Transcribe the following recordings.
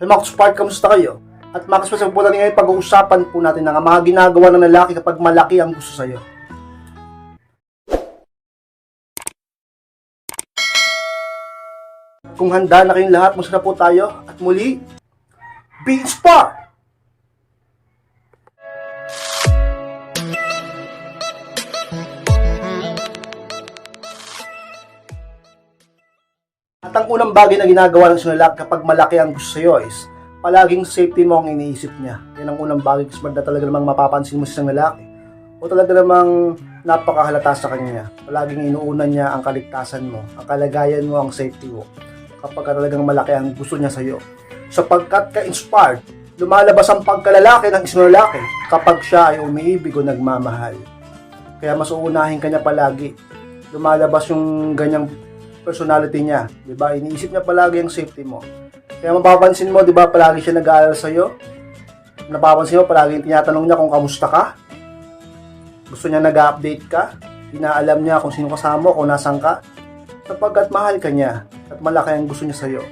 Hey mga Spark, kamusta kayo? At mga kaspasan po natin ngayon pag-uusapan po natin ng mga ginagawa ng lalaki kapag malaki ang gusto sa'yo. Kung handa na kayong lahat, masarap po tayo. At muli, be inspired! At ang unang bagay na ginagawa ng lalaki kapag malaki ang gusto sa'yo is palaging safety mo ang iniisip niya. Yan ang unang bagay kasi na talaga namang mapapansin mo sa isang lalaki. O talaga namang napakahalata sa kanya. Palaging inuuna niya ang kaligtasan mo, ang kalagayan mo, ang safety mo. Kapag ka talagang malaki ang gusto niya sa'yo. Sapagkat ka-inspired, lumalabas ang pagkalalaki ng isang lalaki kapag siya ay umiibig o nagmamahal. Kaya mas uunahin ka niya palagi. Lumalabas yung ganyang personality niya, 'di ba? Iniisip niya palagi ang safety mo. Kaya mapapansin mo, 'di ba, palagi siya nag-aalala sa iyo. Napapansin mo palagi tinatanong niya kung kamusta ka. Gusto niya nag-update ka. Inaalam niya kung sino kasama mo, kung nasan ka. Sapagkat mahal ka niya at malaki ang gusto niya sa iyo.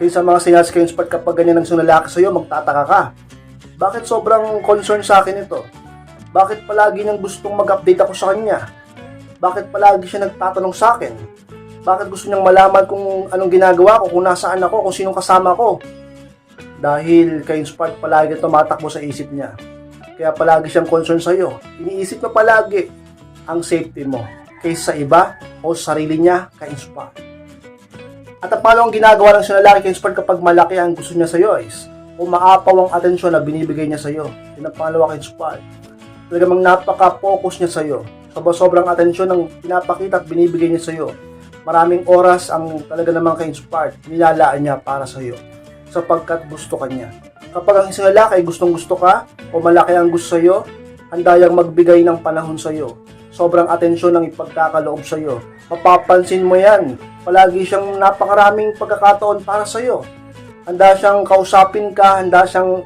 Kaya sa mga kayo spot kapag ganyan ang sunalaki sa iyo, magtataka ka. Bakit sobrang concern sa akin ito? Bakit palagi niyang gustong mag-update ako sa kanya? Bakit palagi siya nagtatanong sa akin? Bakit gusto niyang malaman kung anong ginagawa ko, kung nasaan ako, kung sinong kasama ko? Dahil kay Inspired palagi tumatakbo sa isip niya. Kaya palagi siyang concern sa iyo. Iniisip niya palagi ang safety mo kaysa sa iba o sa sarili niya kay Inspired. At ang pangalawang ginagawa ng kay Inspired kapag malaki ang gusto niya sa iyo is umaapaw ang atensyon na binibigay niya sa iyo. Yun ang pangalawa kay Inspired. Talagang napaka-focus niya sa iyo. Sobrang sobrang atensyon ng pinapakita at binibigay niya sa iyo maraming oras ang talaga namang ka-inspired, nilalaan niya para sa iyo sapagkat gusto ka niya. Kapag ang isang lalaki gustong gusto ka o malaki ang gusto sa iyo, handa yang magbigay ng panahon sa iyo. Sobrang atensyon ang ipagkakaloob sa iyo. Mapapansin mo yan. Palagi siyang napakaraming pagkakataon para sa iyo. Handa siyang kausapin ka, handa siyang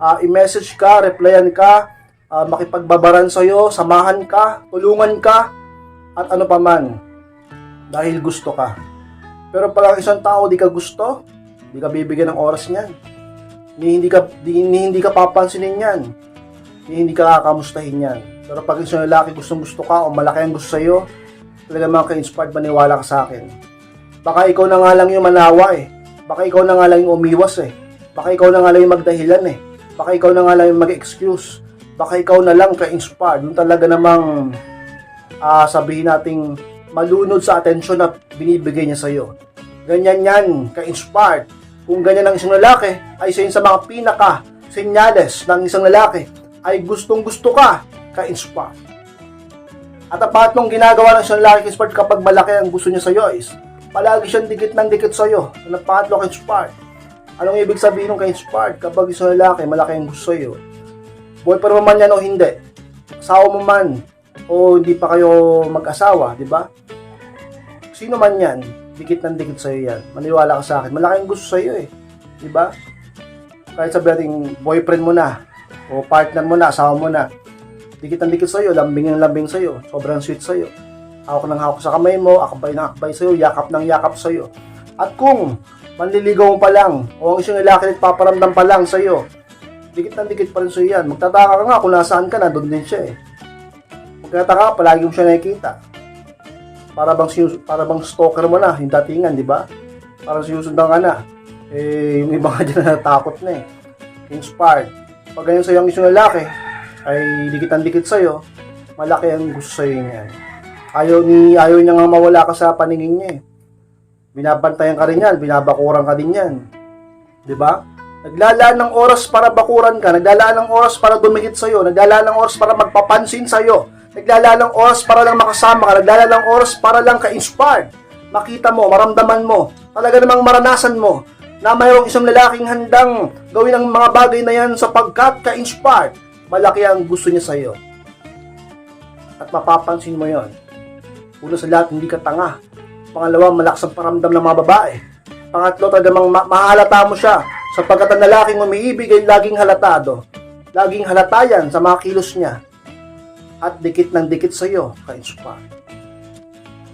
ah, i-message ka, replyan ka, ah, makipagbabaran sa iyo, samahan ka, tulungan ka, at ano pa man dahil gusto ka. Pero pag ang isang tao di ka gusto, di ka bibigyan ng oras niyan. Ni hindi ka ni hindi ka papansinin yan. Ni hindi ka kakamustahin yan. Pero pag isang lalaki gustong gusto ka o malaki ang gusto sa'yo, talaga mga ka-inspired maniwala ka sa akin. Baka ikaw na nga lang yung manawa eh. Baka ikaw na nga lang yung umiwas eh. Baka ikaw na nga lang yung magdahilan eh. Baka ikaw na nga lang yung mag-excuse. Baka ikaw na lang ka-inspired. Yung talaga namang ah, sabihin nating malunod sa atensyon na binibigay niya sa iyo. Ganyan yan, ka-inspired. Kung ganyan ang isang lalaki, ay isa sa mga pinaka senyales ng isang lalaki ay gustong gusto ka, ka-inspired. At ang pangatlong ginagawa ng isang lalaki ka-inspired kapag malaki ang gusto niya sa iyo is palagi siyang dikit ng dikit sa iyo. Ang pangatlo ka-inspired. Anong ibig sabihin ng ka-inspired kapag isang lalaki malaki ang gusto sa iyo? Boyfriend mo man yan o hindi, asawa mo man, o hindi pa kayo mag-asawa, di ba? Sino man yan, dikit ng dikit sa'yo yan. Maniwala ka sa akin. Malaking gusto sa'yo eh. Di ba? Kahit sabi natin, boyfriend mo na, o partner mo na, asawa mo na, dikit ng dikit sa'yo, lambing ng lambing sa'yo, sobrang sweet sa'yo. Hawak ng hawak sa kamay mo, akbay ng akbay sa'yo, yakap ng yakap sa'yo. At kung manliligaw mo pa lang, o ang isang lalaki nagpaparamdam pa lang sa'yo, dikit ng dikit pa rin sa'yo yan. Magtataka ka nga kung nasaan ka na, doon din siya eh. Magkataka, palagi mo siya nakikita. Para bang, sinus- para bang stalker mo na, yung datingan, di ba? Parang sinusundan ka na. Eh, yung iba nga dyan natakot na eh. Inspired. Pag ganyan sa'yo ang isang lalaki, ay dikit ang dikit sa'yo, malaki ang gusto sa'yo niyan. Ayaw, ni, ayaw niya nga mawala ka sa paningin niya eh. Binabantayan ka rin yan, binabakuran ka din yan. Di ba? Naglalaan ng oras para bakuran ka, naglalaan ng oras para dumikit sa'yo, naglalaan ng oras para magpapansin sa'yo, naglalaan ng oras para lang makasama ka, naglalaan ng oras para lang ka-inspired. Makita mo, maramdaman mo, talaga namang maranasan mo na mayroong isang lalaking handang gawin ang mga bagay na yan sapagkat ka-inspired. Malaki ang gusto niya sa'yo. At mapapansin mo yon. Una sa lahat, hindi ka tanga. Pangalawa, malakas ang paramdam ng mga babae. Pangatlo, talagang ma- mahalata mo siya sapagkat ang lalaking umiibig ay laging halatado. Laging halata yan sa mga kilos niya. At dikit ng dikit sa iyo, ka-inspire.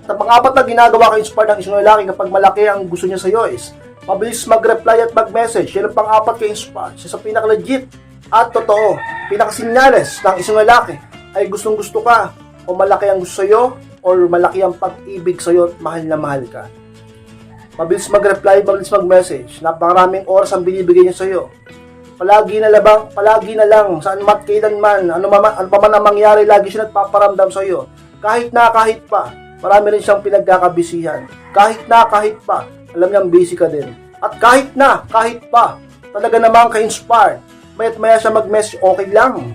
At ang pang-apat na ginagawa ka-inspire ng isang lalaki kapag malaki ang gusto niya sa iyo is mabilis mag-reply at mag-message. Yan ang pang-apat kay Inspire. Siya sa pinaka-legit at totoo, pinaka-sinyales ng isang lalaki ay gustong gusto ka o malaki ang gusto sa'yo or malaki ang pag-ibig sa'yo at mahal na mahal ka. Mabilis mag-reply, mabilis mag-message. Napakaraming oras ang binibigay niya sa'yo. Palagi na labang, palagi na lang, saan mat kailan man, ano, mama, ano pa man ang mangyari, lagi siya nagpaparamdam sa'yo. Kahit na, kahit pa, marami rin siyang pinagkakabisihan. Kahit na, kahit pa, alam niyang busy ka din. At kahit na, kahit pa, talaga namang ka-inspired, mayat maya siya mag-message, okay lang.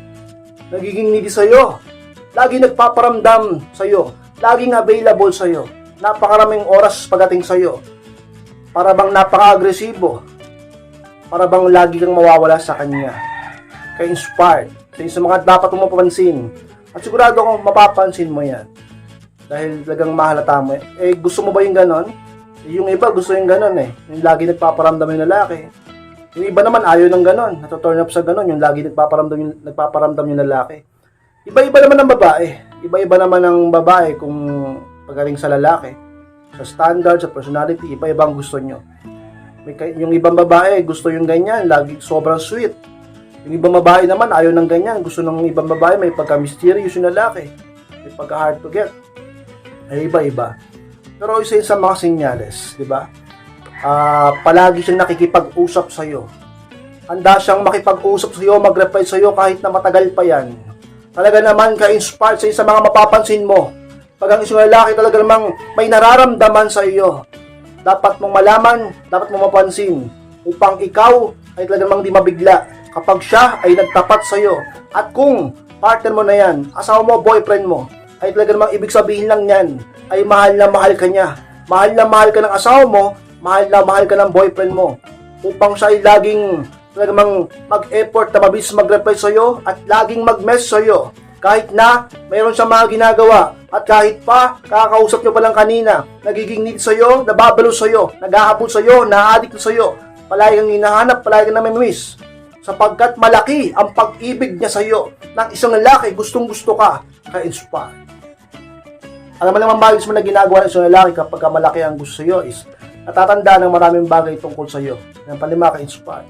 Nagiging needy sa'yo. Lagi nagpaparamdam sa'yo. Laging available sa'yo. Napakaraming oras pagdating sa'yo. Para bang napaka-agresibo. Para bang lagi kang mawawala sa kanya. Ka-inspired. Sa sa mga dapat mong mapapansin. At sigurado akong mapapansin mo yan. Dahil talagang mahalata mo. Eh, gusto mo ba yung ganon? Eh, Yung iba gusto yung ganon eh. Yung lagi nagpaparamdam yung lalaki. Yung iba naman ayaw ng ganon. Natoturn up sa ganon. Yung lagi nagpaparamdam yung, nagpaparamdam yung lalaki. Iba-iba naman ang babae. Iba-iba naman ang babae kung pagaling sa lalaki. Sa standard, sa personality, iba-iba ang gusto nyo. May, yung ibang babae, gusto yung ganyan, lagi sobrang sweet. Yung ibang babae naman, ayaw ng ganyan. Gusto ng ibang babae, may pagka-mysterious yung lalaki. May pagka-hard to get. Ay iba-iba. Pero isa sa mga senyales, di ba? Ah, palagi siyang nakikipag-usap sa'yo. Handa siyang makipag-usap sa'yo, mag-reply sa'yo kahit na matagal pa yan. Talaga naman ka-inspired sa isa mga mapapansin mo. Pag ang isang lalaki talaga namang may nararamdaman sa iyo, dapat mong malaman, dapat mong mapansin upang ikaw ay talaga namang di mabigla kapag siya ay nagtapat sa iyo. At kung partner mo na yan, asawa mo, boyfriend mo, ay talaga namang ibig sabihin lang yan, ay mahal na mahal ka niya. Mahal na mahal ka ng asawa mo, mahal na mahal ka ng boyfriend mo. Upang siya ay laging talagang mag-effort na mabilis mag-reply sa'yo at laging mag-mess sa'yo. Kahit na mayroon siyang mga ginagawa at kahit pa kakausap nyo pa lang kanina, nagiging need sa'yo, nababalo sa'yo, naghahabol sa'yo, na-addict na sa'yo, palagi kang hinahanap, palagi kang namimiss. Sapagkat malaki ang pag-ibig niya sa'yo ng isang lalaki, gustong gusto ka, ka-inspire. Alam mo naman bagay mo na ginagawa ng isang lalaki kapag malaki ang gusto sa'yo is natatandaan ng maraming bagay tungkol sa'yo. Yan palima ka-inspire.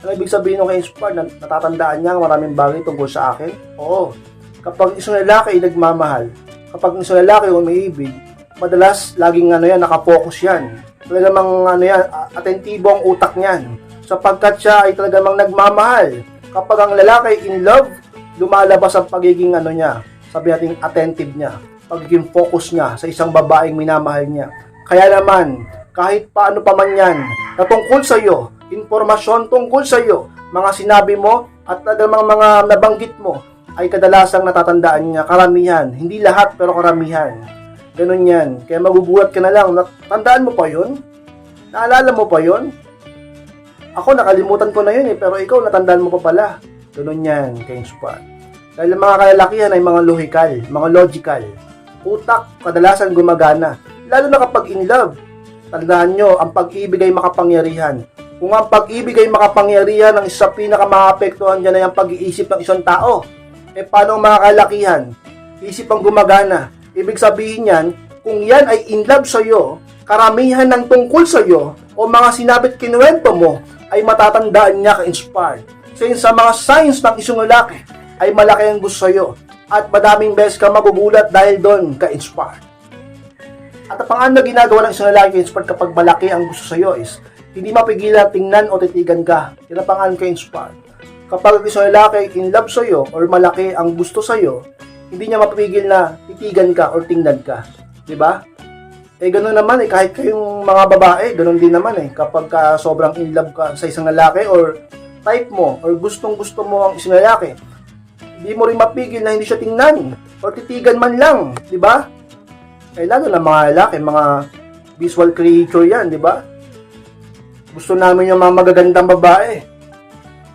Ano ibig sabihin ng ka-inspire na natatandaan niya ang maraming bagay tungkol sa akin? Oo. Kapag isang lalaki ay nagmamahal, kapag isang lalaki ay umiibig, madalas laging ano yan, nakapokus yan. Talaga mang ano yan, atentibo ang utak niyan. Sapagkat siya ay talaga mang nagmamahal. Kapag ang lalaki in love, lumalabas ang pagiging ano niya, sabi natin attentive niya, pagiging focus niya sa isang babaeng minamahal niya. Kaya naman, kahit paano pa man yan, na sa iyo, informasyon tungkol sa iyo, mga sinabi mo at talagang mga nabanggit mo ay kadalasang natatandaan niya, karamihan, hindi lahat pero karamihan. Ganun yan. Kaya magugulat ka na lang, natandaan mo pa yun? Naalala mo pa yun? Ako, nakalimutan ko na yun eh, pero ikaw, natandaan mo pa pala. Ganun yan, kay Inspire. Dahil ang mga kalalakihan ay mga lohikal, mga logical. Utak, kadalasan gumagana. Lalo na kapag in love. Tandaan nyo, ang pag-ibig ay makapangyarihan. Kung ang pag-ibig ay makapangyarihan, ang isa pinakamaapektuhan dyan ay ang pag-iisip ng isang tao. Eh, paano ang mga kalakihan? Isip ang gumagana. Ibig sabihin yan, kung yan ay in love sa'yo, karamihan ng tungkol sa'yo, o mga sinabit kinuwento mo, ay matatandaan niya ka-inspired. Since sa mga signs ng isang lalaki, ay malaki ang gusto sa'yo, at madaming beses ka magugulat dahil doon ka-inspired. At ang pangano na ginagawa ng isang lalaki ka-inspired kapag malaki ang gusto sa'yo is, hindi mapigilan tingnan o titigan ka. Yan ang pangano ka-inspired. Kapag ang isang lalaki in love sa'yo or malaki ang gusto sa'yo, hindi niya mapipigil na titigan ka or tingnan ka. Ba? Eh, gano'n naman eh, kahit kayong mga babae, gano'n din naman eh. Kapag ka sobrang in love ka sa isang lalaki or type mo or gustong gusto mo ang isang lalaki, hindi mo rin mapigil na hindi siya tingnan or titigan man lang, di ba? Eh, lalo na mga lalaki, mga visual creature yan, di ba? Gusto namin yung mga magagandang babae.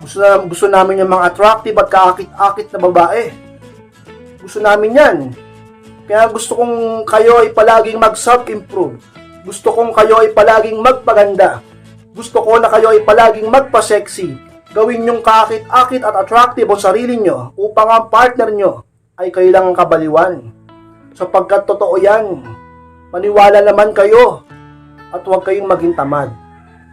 Gusto, na, gusto namin yung mga attractive at kaakit-akit na babae. Gusto namin yan. Kaya gusto kong kayo ay palaging mag-self-improve. Gusto kong kayo ay palaging magpaganda. Gusto ko na kayo ay palaging magpa-sexy. Gawin yung kaakit-akit at attractive ang sarili nyo upang ang partner nyo ay kailangang kabaliwan. Sapagkat totoo yan. Maniwala naman kayo at huwag kayong maging tamad.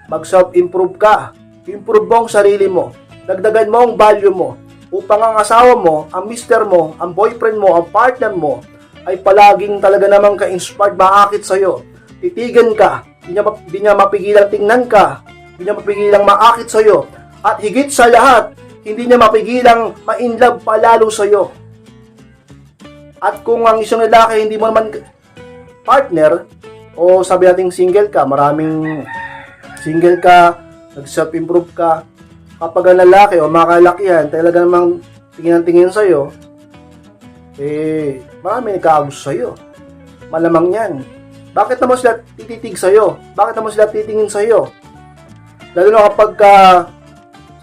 mag self-improve ka. Improve mo ang sarili mo. Dagdagan mo ang value mo upang ang asawa mo, ang mister mo, ang boyfriend mo, ang partner mo ay palaging talaga namang ka-inspired, maakit sa'yo. Titigan ka, hindi niya, di niya mapigilang tingnan ka, hindi niya mapigilang maakit sa'yo. At higit sa lahat, hindi niya mapigilang ma-inlove palalo sa'yo. At kung ang isang lalaki hindi mo naman partner, o sabi natin single ka, maraming single ka, nag-self-improve ka, kapag ang lalaki o mga kalakihan, talaga namang tingin ang tingin sa'yo, eh, marami nagkakagusto sa'yo. Malamang yan. Bakit naman sila tititig sa'yo? Bakit naman sila titingin sa'yo? Lalo na kapag ka,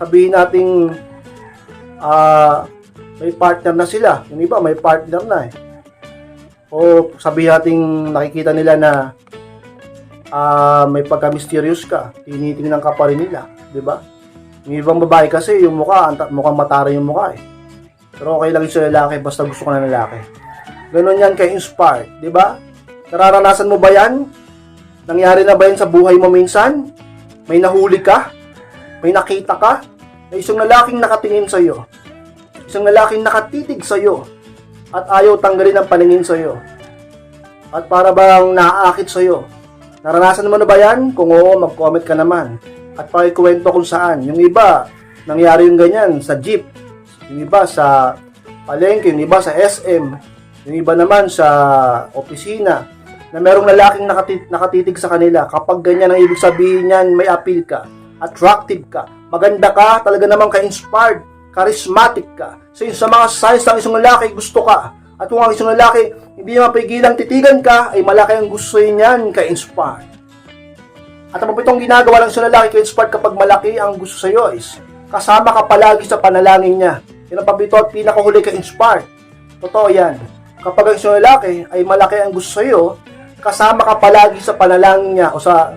sabihin nating ah may partner na sila. Yung iba, may partner na eh. O sabihin nating nakikita nila na ah may pagka-mysterious ka, tinitingnan ka pa rin nila, 'di ba? Yung ibang babae kasi yung mukha, mukhang matara yung mukha eh. Pero okay lang yung sa lalaki basta gusto ko ng lalaki. Ganon yan kay inspired, 'di ba? Nararanasan mo ba yan? Nangyari na ba yan sa buhay mo minsan? May nahuli ka? May nakita ka? Na isang lalaking nakatingin sa iyo. Isang lalaking nakatitig sa iyo at ayaw tanggalin ang paningin sa iyo. At para bang naaakit sa iyo. Naranasan mo na ba yan? Kung oo, mag-comment ka naman. At pakikwento kung saan. Yung iba, nangyari yung ganyan sa jeep. Yung iba sa palengke, yung iba sa SM. Yung iba naman sa opisina. Na merong lalaking nakati- nakatitig sa kanila. Kapag ganyan ang ibig sabihin niyan, may appeal ka. Attractive ka. Maganda ka, talaga namang ka-inspired. Charismatic ka. So yun, sa mga signs ng isang lalaki, gusto ka. At kung ang isang lalaki, hindi mapigilang titigan ka, ay malaki ang gusto niyan ka-inspired. At ang itong ginagawa ng isang lalaki ka-inspired kapag malaki ang gusto sa iyo is kasama ka palagi sa panalangin niya. Yan ang pabito at pinakahuli ka-inspired. Totoo yan. Kapag ang isang lalaki ay malaki ang gusto sa iyo, kasama ka palagi sa panalangin niya o sa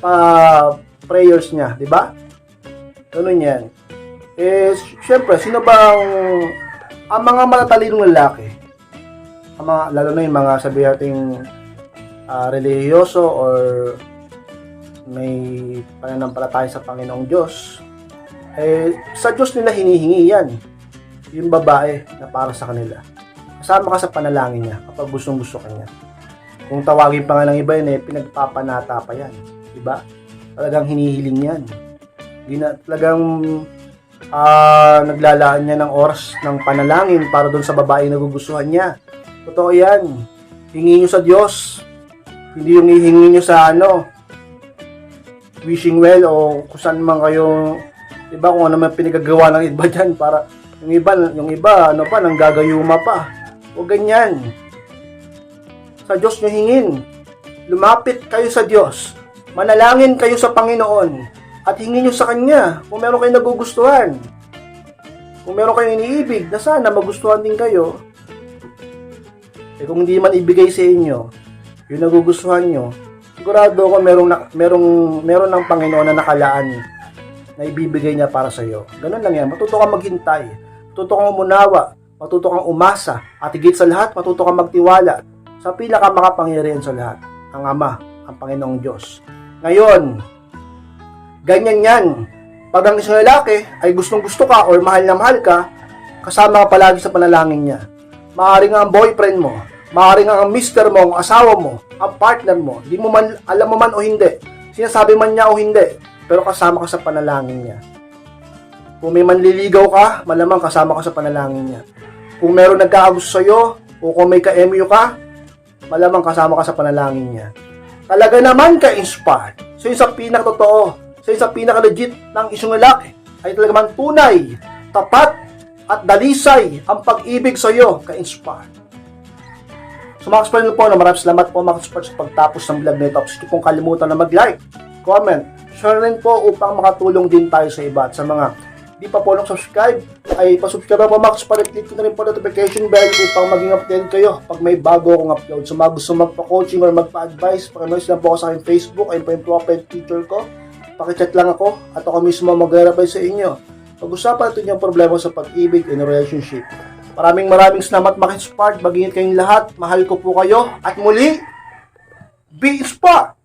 pa prayers niya, di ba? Ganun yan. Eh, syempre, sino bang ang mga matatalinong lalaki, ang mga, lalo na yung mga sabi nating ah, relihiyoso or may pananampalataya sa Panginoong Diyos, eh, sa Diyos nila hinihingi yan. Yung babae na para sa kanila. Kasama ka sa panalangin niya kapag gustong gusto ka niya. Kung tawagin pa nga ng iba yun, eh, pinagpapanata pa yan. Diba? Talagang hinihiling yan. Gina, talagang ah naglalaan niya ng oras ng panalangin para doon sa babae na nagugustuhan niya. Totoo yan. Hingi niyo sa Diyos. Hindi yung hihingi niyo sa ano, wishing well o kung saan man kayo, di ba kung ano man pinagagawa ng iba dyan para yung iba, yung iba, ano pa, nang gagayuma pa. O ganyan. Sa Diyos nyo hingin. Lumapit kayo sa Diyos. Manalangin kayo sa Panginoon at hingin nyo sa Kanya kung meron kayong nagugustuhan. Kung meron kayong iniibig, na sana magustuhan din kayo. Eh kung hindi man ibigay sa inyo, yung nagugustuhan nyo, sigurado ako merong, na, merong, meron ng Panginoon na nakalaan na ibibigay niya para sa iyo. Ganun lang yan. Matuto kang maghintay. Matuto kang umunawa. Matuto kang umasa. At higit sa lahat, matuto kang magtiwala sa pinakamakapangyarihan sa lahat, ang Ama, ang Panginoong Diyos. Ngayon, ganyan yan. Pag ang isang lalaki ay gustong gusto ka or mahal na mahal ka, kasama ka palagi sa panalangin niya. Maaring ang boyfriend mo, maaring ang mister mo, ang asawa mo, ang partner mo, di mo man, alam mo man o hindi, sinasabi man niya o hindi, pero kasama ka sa panalangin niya. Kung may manliligaw ka, malamang kasama ka sa panalangin niya. Kung meron nagkakagusto sa'yo, o kung may ka-MU ka, malamang kasama ka sa panalangin niya. Talaga naman ka-inspired. So yung sa pinakatotoo, so yung sa pinaka-legit ng isang lalaki, ay talaga man tunay, tapat, at dalisay ang pag-ibig sa iyo, ka-inspired. So mga kasparin po, maraming salamat po mga kasparin sa pagtapos ng vlog na ito. Please kung kalimutan na mag-like, comment, share rin po upang makatulong din tayo sa iba. At sa mga di pa po subscribe ay pasubscribe po mga kasparin. Click na rin po notification bell upang maging updated kayo pag may bago akong upload. So mga gusto magpa-coaching or magpa-advise, pakinoise lang po ako sa aking Facebook. Ayun po yung profile picture ko. Pakichat lang ako at ako mismo mag-reply sa inyo. Pag-usapan natin yung problema sa pag-ibig and relationship. Maraming maraming salamat mga inspired. Mag-ingat kayong lahat. Mahal ko po kayo. At muli, be inspired!